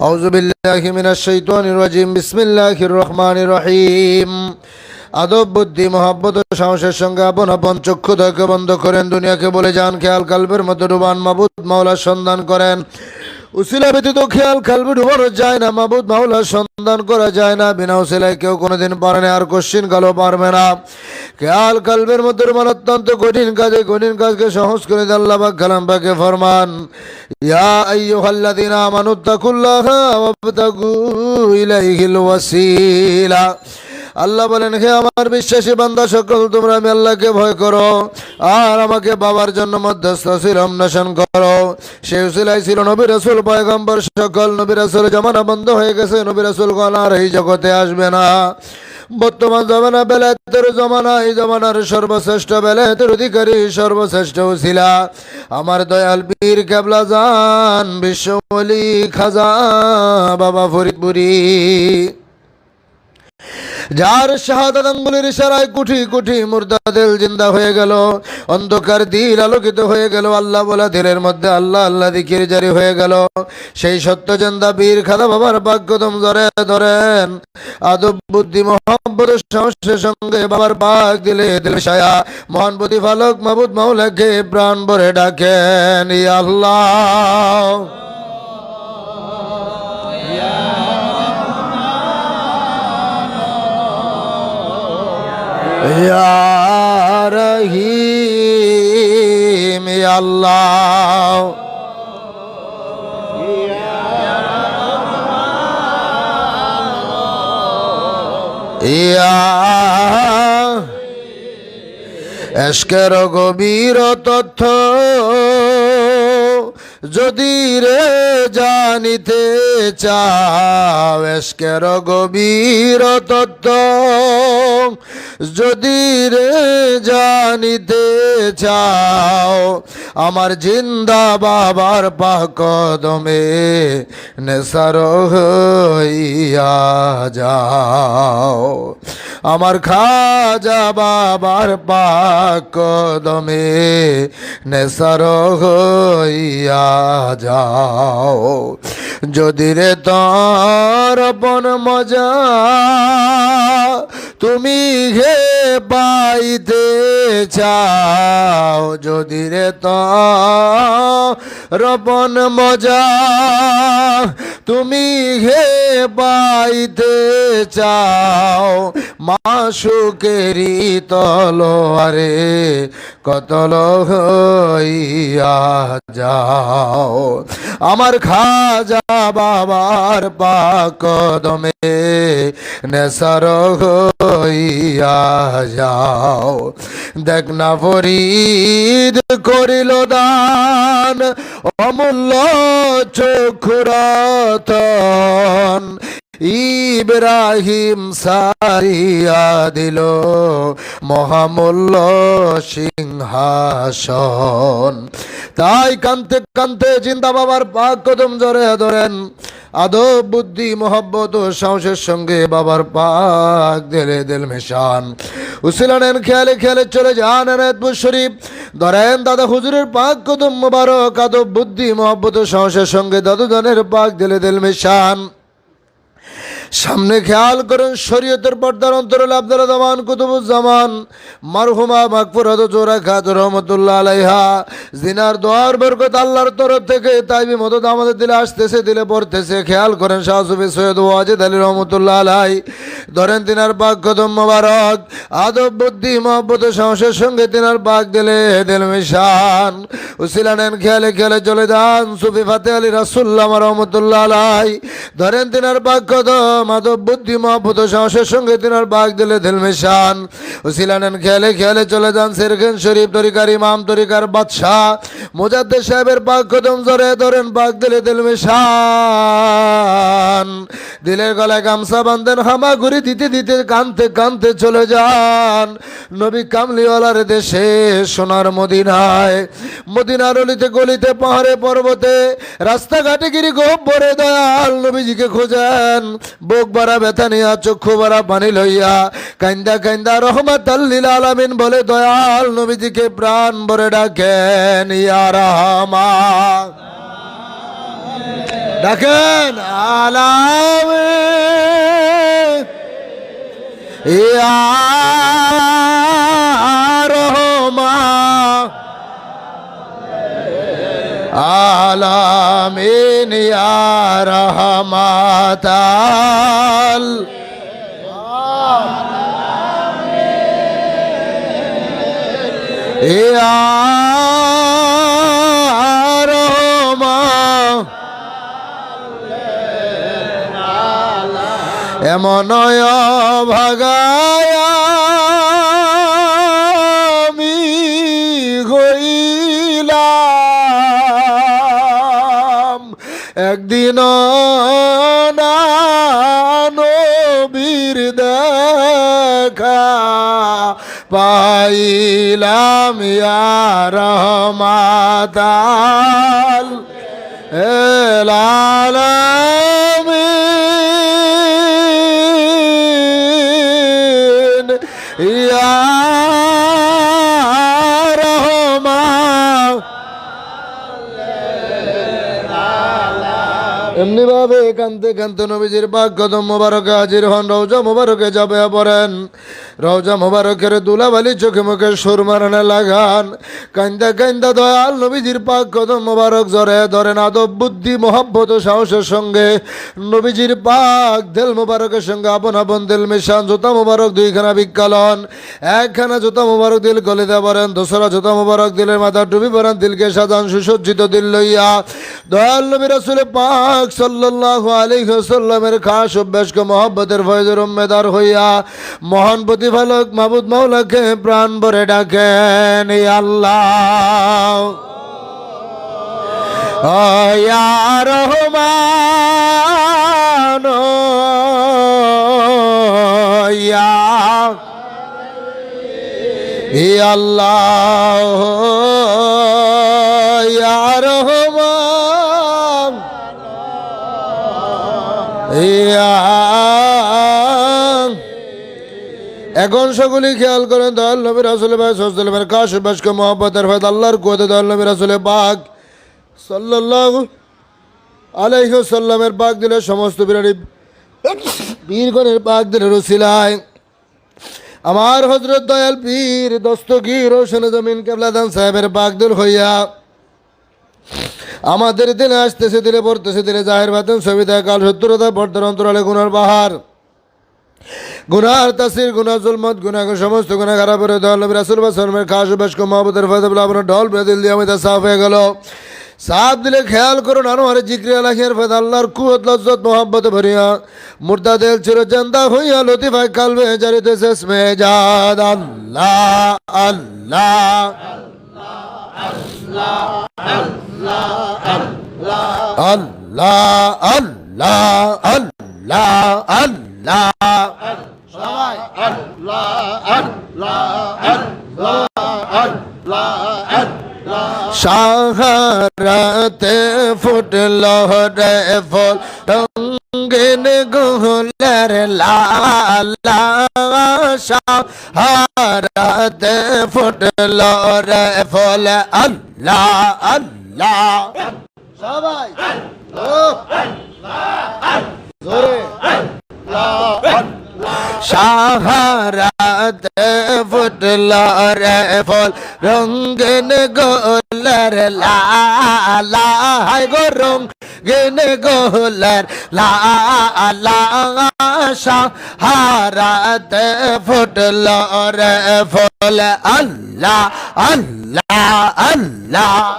أعوذ بالله من الشيطان الرجيم بسم الله الرحمن الرحيم আদব বুদ্ধি মহাব্বত ও সাহসের সঙ্গে আপন আপন চক্ষু দয়কে বন্ধ করেন দুনিয়াকে বলে যান খেয়াল কালবের মতো ডুবান মাবুদ মাওলার সন্ধান করেন উসিলা ব্যতীত খেয়াল কালবে ডুবানো যায় না। মাবুদ মাওলার সন্ধান করা যায় না। বিনা উসিলায় কেউ কোনোদিন পারে না, আর কোশ্চিন কালো পারবে না। খেয়াল কালবের মধ্যে রুমান অত্যন্ত কঠিন কাজে, কঠিন কাজকে সহজ করে আল্লাহ পাক, কালাম পাকে ফরমান। ইয়া আইয়ুহাল্লাযীনা আমানুত্তাকুল্লাহা ইলাইহিল ওয়াসিলা। আল্লাহ বলেন, হে আমার বিশ্বাসী বান্দা, সকল তোমরা আমি আল্লাহকে ভয় করো। আর আমাকে বাবার জন্য মধ্যস্থ ছিল, অন্বেষণ করো। সে উসিলাই ছিল নবী রসুল, পয়গম্বর সকল নবী রসুল, জমানা বন্ধ হয়ে গেছে, নবী রসুল আর এই জগতে আসবে না। বর্তমান জমানা বেলায়েতের জমানা, এই জমানার সর্বশ্রেষ্ঠ বেলায়েতের অধিকারী সর্বশ্রেষ্ঠ উসিলা। আমার দয়াল পীর কেবলা জান বিশ্বমলি খাজা, বাবা ফরিদপুরি। যার শাহাদাত আঙ্গুলের কুঠি কুঠি মুর্দা দিল জিন্দা হয়ে গেল। অন্ধকার দিল আলোকিত হয়ে গেল। আল্লাহ বলা, দিলের মধ্যে আল্লাহ আল্লাহ দিকির জারি হয়ে গেল। সেই সত্য জেন্দা বীর খাদা বাবার বাক্যদম ধরে ধরেন। আদব, বুদ্ধি মোহাম্মদ সাহসের সঙ্গে বাবার পাক দিলে দিল সায়া। মহান প্রতিফালক মাবুদ মাওলাকে প্রাণ ভরে ডাকেন আল্লাহ। Ya Allah Ya এসকের গভীর তথ্য যদি রে জানিতে চাও গভীর তত্ত্ব, যদি রে জানিতে চাও, আমার জিন্দা বাবার পাকদমে নেসার হইয়া যাও। আমার খাজা বাবার পাকদমে নেসার হইয়া যাও। যদি রে তোর বন মজা তুমি হে পাইতে চাও। যদি রে রপন মজা তুমি হে পাইতে চাও মাসুকেরি তলোয়ারে কতল হইয়া যাও। আমার খাজা বাবার পাকদমে নেসার হইয়া যাও। দেখ না ফরিদ করিল দান, অমূল্য চক্ষুরতন ইব্রাহিম সারিয়া দিল মহামূল্য সিংহাসন। তাই কান্তে কান্তে চিন্তা বাবার পাক কদম ধরে ধরেন। আদব, বুদ্ধি, মোহব্বত ও সাহসের সঙ্গে বাবার পাক দেলে দেল মেশান। উসিলানেন খেয়ালে খেয়ালে চলে যান এনায়তপুর শরীফ। ধরেন, দাদা হুজুরের পাক কদম মোবারক, আদব, বুদ্ধি, মোহব্বত ও সাহসের সঙ্গে দাদু দানের পাক দেলে দেল মেশান। সামনে খেয়াল করেন শরীয়তের পর্দার অন্তরে আব্দুল জামান কুতুবুজ্জামান, মারহুমা মাকফুরাত জোরা খাত রহমতুল্লাহ আলাইহা, জিনার দোয়ার বরকত আল্লাহর তরফ থেকে তাইবি মদত আমাদের দিলে আসতেছে, দিলে পড়তেছে। খেয়াল করেন শাহসুফি সৈয়দ ওয়াজিদ আলী রহমতুল্লাহ আলাই, ধরেন তিনার পাক কদম মোবারক, আদব বুদ্ধি মহব্বত সাহসের সঙ্গে তিনার পাক দিলে দিল মিশান। উসিলা নেন, খেয়ালে খেয়ালে চলে যান, সুফি ফাতে আলী রাসুল্লাহ রহমতুল্লাহ আলাই। ধরেন তিনার পাক কদম মাধব বুদ্ধি মহব্বত সাহসের সঙ্গে তিনার বাঘ দিলে দিল মিশান। উসিলা নেন খেয়ালে খেয়ালে চলে যান সেরখেন শরীফ তরিকার ইমাম, তরিকার বাদশাহ। মুজাদ্দের সাহেবের পাক কদম জরে ধরেন, বাঘ দিলে দিল মিশান। দিলের গলায় গামছা বান্ধেন হামা ঘুরি দিতে দিতে কানতে কানতে চলে যান। নবী কামলিওয়ালার দেশে, সোনার মদিনায়। মদিনার অলিতে গলিতে, পাহাড়ে, পর্বতে, রাস্তাঘাটে গিরি গোবরে দয়াল নবীজিকে খোঁজেন। বুক বাড়া ব্যথা নিয়া, চক্ষু বাড়া পানি লইয়া, কান্দা কান্দা রহমত আল্লিল আলামিন বলে, দয়াল নবীজিকে প্রাণ ভরে ডাকেন, ইয়া রহমান। ডাকেন, আলামে, ইয়া রহমান। আলামিন ইয়া রহমাতাল। এমন ভাগায় চাইলাম রহমাদাল এলাল ইয়া রহমা এমনি নবীজির বাগ কদম মোবারকে হাজির হন রৌজ মোবারকে যাবে পড়েন। রওজা মোবারকের দুলাবালি চোখে মুখে সুর মারানে লাগান। কান্দা কান্দা দয়াল নবীজির পাক কদম মোবারক জরে ধরেন আদব, বুদ্ধি, মহব্বত সাহসের সঙ্গে। নবীজির পাক দেল মোবারকের সঙ্গে আপন আপন দিল মিশান, জোতা মোবারক দুইখানা বিজ্ঞালন একখানা জোতা মোবারক দিল গলিতে পড়েন দোসরা জোতা মোবারক দিলের মাথা টুপি পরেন দিলকে সাজান সুসজ্জিত দিল লইয়া। দয়াল নবী রাসূল পাক সাল্লাল্লাহু আলাইহি ওয়াসাল্লামের খাস অভ্যাসকে মহব্বতের ফয়জের উম্মেদার হইয়া মহান প্রতিফলক মাবুদ মাওলাকে প্রাণ ভরে ডাকেন আল্লাহ। রহমান আল্লাহ। রহমান ইয়া এখন সকলেই খেয়াল করেন, দয়াল নবী রাসুলের ভাই কাশ বাসকে মোহাম্মতের ভাই, আল্লাহর কুয়াতে দয়াল নবী রাসুলের বাঘ, সাল্লাল্লাহু আলাইহি সাল্লামের বাঘ দিলে সমস্ত বিরাটি বীরগণের বাঘ দিলে রসিলায়। আমার হজরত দয়াল পীর দস্তগীর রোশন জমিন কেবলাদান সাহেবের বাগদুল হইয়া আমাদের দিনে আসতেছে, দিলে পড়তেছে, দিলে জাহের বাতেন সবিতা কাল সত্তরতা পর্দার অন্তরালে গুনার বাহার। গুনার তাসির গুনা জুলমত গুনা সমস্ত গুনা খারাপ করে নবী রাসূল বাসলমের খাস বেশক মহব্বতের ফায়দা আপনার ঢল বেদিল দিয়ে আমাদের সাফ হয়ে গেল। সাফ দিলে খেয়াল করুন, আনোয়ারে জিক্রি আলাহিয়ার ফেদ আল্লাহর কুয়ত লজ্জত, মোহাব্বত ভরিয়া। মুর্দা দেল চির জান্দা হইয়া লতিফায় কালবে, জারিতে শেষ মেজাদ আল্লাহ আল্লাহ আল্লাহ আল্লাহ আল্লাহ আল্লাহ। সাহারাতে ফুটল রে ফল রঙ্গিন গুহলার লালা। সাহারাতে ফুটল রে ফল আল্লাহ আল্লাহ। সবাই। জোরে সাহারাতে ফুটল রে ফল রঙ্গিন গোলার লালা হায় গো রঙ্গিন গোলার লালা সাহারাতে ফুটল রে ফল আল্লাহ আল্লাহ আল্লাহ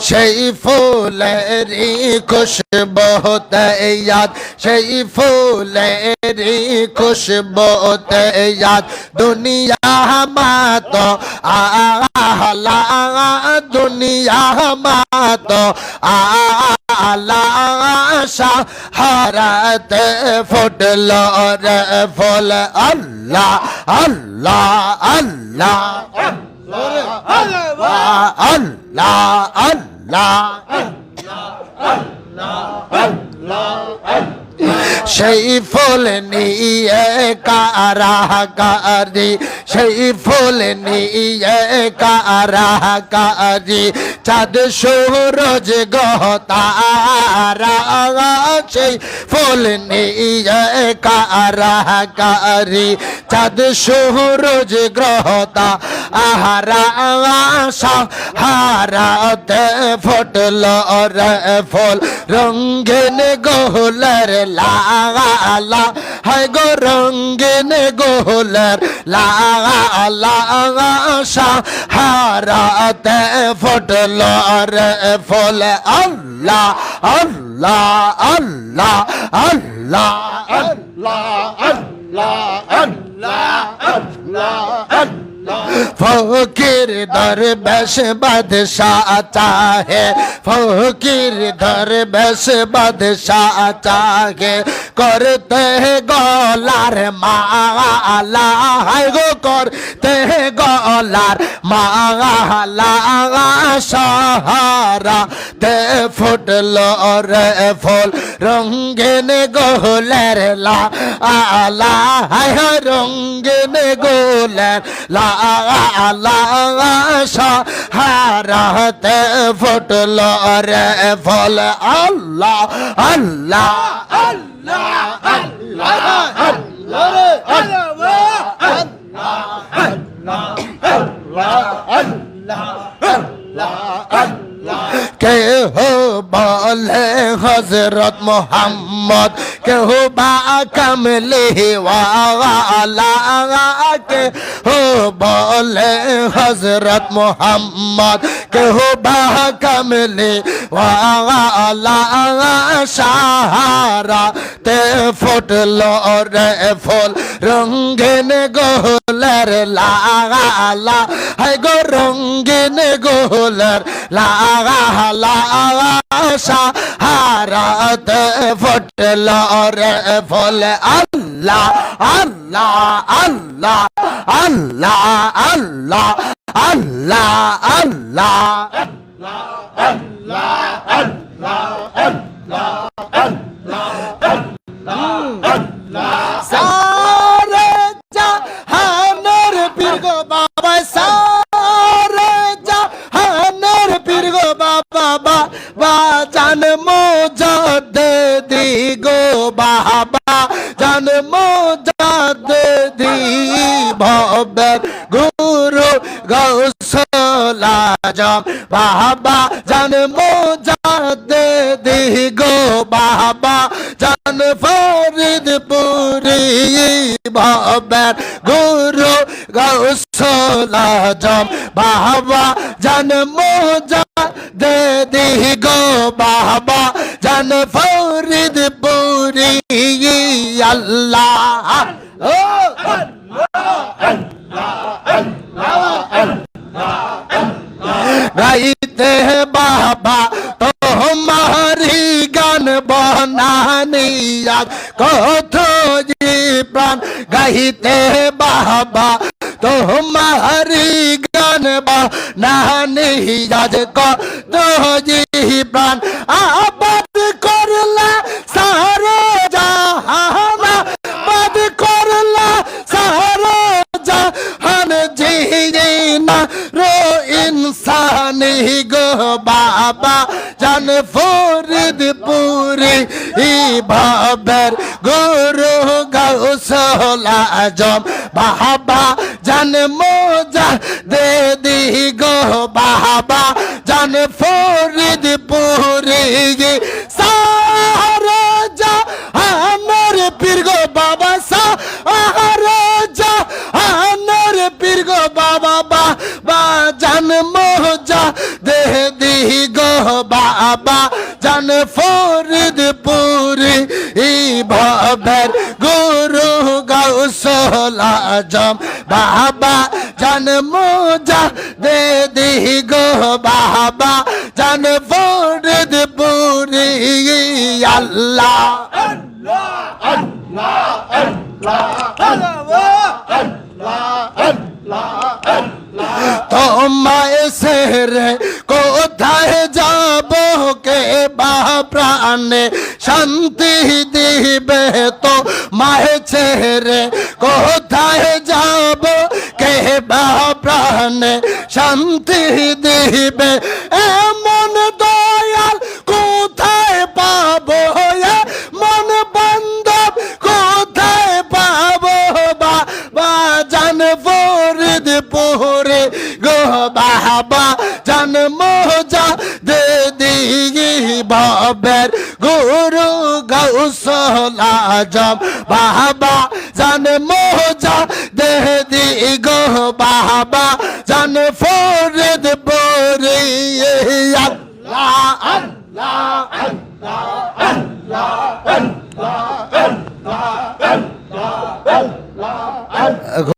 সেই ফুলেরি খুশবুতে ইয়াদ সেই ফুলেরি খুশবুতে ইয়াদ দুনিয়া মাত আহলা দুনিয়া মাত আলা। হারাতে ফুটল রে ফল। আল্লাহ আল্লাহ আল্লাহ। সেই ফুল নিয়ে কারাকারি সেই ফুল নিয়ে কারাকারি চাঁদ সূরজ গহতারা সেই ফুল নিয়ে কারাকারি চাঁদ সূরজ গ্রহতা আহারা হারাতে ফুটল রে ফুল। রঙ্গিন গোহলের লালা হায় গো রঙ্গিন গোহলের লালা হারাতে ফুটল রে ফুল। আল্লাহ আল্লাহ আল্লাহ আল্লাহ, ফকির দরবেশ বাদশাহ চাহে, ফকির দরবেশ বাদশাহ চাহে। করতে গলার মালা গো করতে গলার মালা সাহারা তে ফুটল রে ফুল রঙ্গিন গোলের লা আলা রঙ্গিন গোলের লা আলা সাহারাতে ফুটল রে ফুল আল্লাহ আল্লাহ আল্লাহ কেহ বলে হজরত মোহাম্মদ? কেহ বা কমলে কে হো বলে হজরত মোহাম্মদ? কেহ বা কমলে সাহারা তে ফুটল রে ফুল। রঙ্গিন গোলার লাগালা। হায় গো রঙ্গিন গোলার লাগালা। সাহারাত ফুটল রে ফুল। আল্লাহ আল্লাহ আল্লাহ আল্লাহ আল্লাহ আল্লাহ আল্লাহ। সারে বাবা বাবা জন্ম দে দি গো বাবা জন্ম দে দি ভবের গুরু গৌসলা জম বাবা জন্ম দে দি গো বাবা জান ফরিদ পুরি ভবের গুরু গৌসলা জম বাবা জন্ম দে দি গো বাবা জান ফরিদ পুরি আল্লাহ ও গাইতে বাবা তোমারি গান বনানিয়া কত জীবন গাইতে বাবা গান বনানিয়া কত জীবন আবাদ করলা সারে জাহানা বাদ করলা সারে রো ইনসানি গো বাবা জান ফরিদ পুরি ই ভাবের গুরু গৌসলা আজম বাবা জান মোজা দে দি গো বাবা জান ফরিদ পুরি সারা যা আমার পীর গো বাবা সারা যা আমার পীর গো বাবা বাবা জান ফরিদ পুরি ই ভবের গুরু গৌসলা জম বাবা জান মোজা দে দি গো, বাবা জান ফরিদ পুরি আল্লাহ তোমায় সেরে কোথায় যাব কে বা প্রাণে? শান্তি দিবে তো মাহে ছেড়ে কোথায় যাব কে বা প্রাণে? শান্তি দিবে এমন দয়াল কোথায় পাব মন বান্ধব কোথায় পাবো বাবা জান ফরিদ পুরে গো বাবা, জান মোজা দে ভবের গুরু গৌসলা জম বাবা জান মোজা দেহ দি গো বাবা জান ফোরদ বরিয়ে আল্লাহ আল্লাহ আল্লাহ আল্লাহ আল্লাহ আল্লাহ আল্লাহ